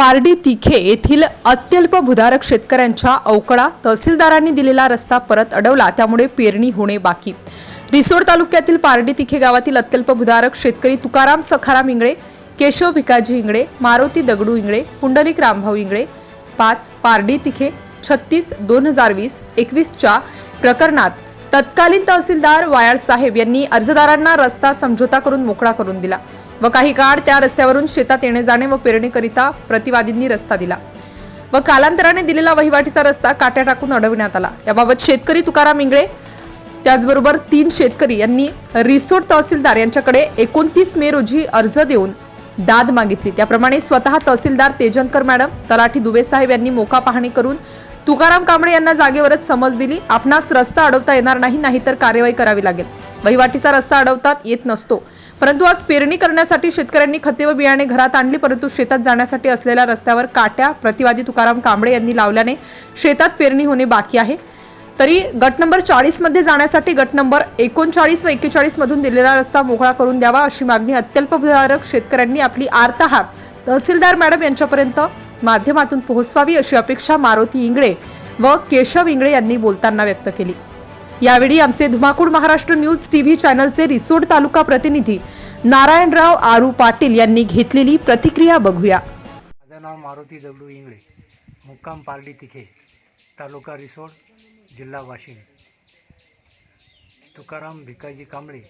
पारडी तिखे येथील अत्यल्प भूधारक शेतकऱ्यांच्या अवकडा तहसीलदारांनी दिलेला रस्ता परत अडवला त्यामुळे पेरणी होणे बाकी. रिसोड तालुक्यातील पारडी तिखे गावातील अत्यल्प भूधारक शेतकरी तुकाराम सखाराम इंगळे केशव भिकाजी इंगळे मारुती दगडू इंगळे पुंडलिक रामभाऊ इंगळे पाच पारडी तिखे छत्तीस दोन हजार वीस एकवीसच्या प्रकरणात तत्कालीन तहसीलदार वायाळ साहेब यांनी अर्जदारांना रस्ता समझोता करून मोकळा करून दिला. व काही काळ त्या रस्त्यावरून शेतात येणे जाणे व पेरणीकरिता प्रतिवादींनी रस्ता दिला. व कालांतराने दिलेला वहिवाटीचा रस्ता काट्या टाकून अडविण्यात आला. याबाबत शेतकरी तुकाराम इंगळे त्याचबरोबर तीन शेतकरी यांनी रिसोड तहसीलदार यांच्याकडे एकोणतीस मे रोजी अर्ज देऊन दाद मागितली. त्याप्रमाणे स्वतः तहसीलदार तेजनकर मॅडम तलाठी दुबे साहेब यांनी मोका पाहणी करून तुकाराम कांबळे यांना जागेवरच समज दिली. आपणास रस्ता अडवता येणार नाही नाहीतर कार्यवाही करावी लागेल. वहिवाटीचा रस्ता अडवतात येत नसतो. परंतु आज पेरणी करण्यासाठी शेतकऱ्यांनी खते व बियाणे घरात आणली परंतु शेतात जाण्यासाठी असलेल्या रस्त्यावर काट्या प्रतिवादी तुकाराम कांबळे यांनी लावल्याने शेतात पेरणी होणे बाकी आहे. तरी गट नंबर चाळीसमध्ये जाण्यासाठी गट नंबर एकोणचाळीस व एक्केचाळीस मधून दिलेला रस्ता मोकळा करून द्यावा अशी मागणी अत्यल्पधारक शेतकऱ्यांनी आपली आर्तहाक तहसीलदार मॅडम यांच्यापर्यंत माध्यमातून पोहोचवावी अशी अपेक्षा मारुती इंगळे व केशव इंगळे यांनी बोलताना व्यक्त केली. यावेळी आमचे धुमाकूळ महाराष्ट्र न्यूज टीव्ही चॅनलचे रिसोड तालुका प्रतिनिधी नारायणराव आरू पाटील यांनी घेतलेली प्रतिक्रिया बघूया. माझं नाव मारुती दगडू इंगळे. मुक्काम पारडी तिथे तालुका रिसोड जिल्हा वाशिम. तुकाराम भिकाजी कांबळे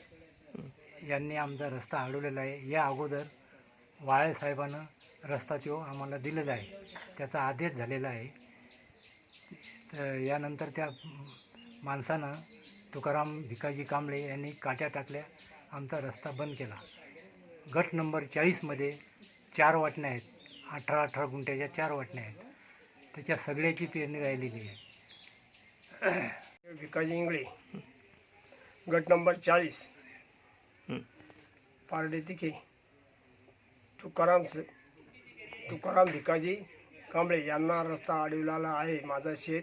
यांनी आमचा रस्ता अडवलेला आहे. या अगोदर वाळे साहेबानं रस्ता तो आम्हाला दिलेला आहे. त्याचा आदेश झालेला आहे. तर यानंतर त्या माणसानं तुकाराम भिकाजी कांबळे यांनी काट्या टाकल्या आमचा रस्ता बंद केला. गट नंबर चाळीसमध्ये चार वाटण्या आहेत. अठरा अठरा गुंठ्याच्या चार वाटण्या आहेत. त्याच्या सगळ्याची पेरणी राहिलेली आहे. भिकाजी इंगळे गट नंबर चाळीस. पारडे तिखे तुकाराम स- तुकाराम भिकाजी कांबळे यांना रस्ता अडविलेला आहे. माझा शेत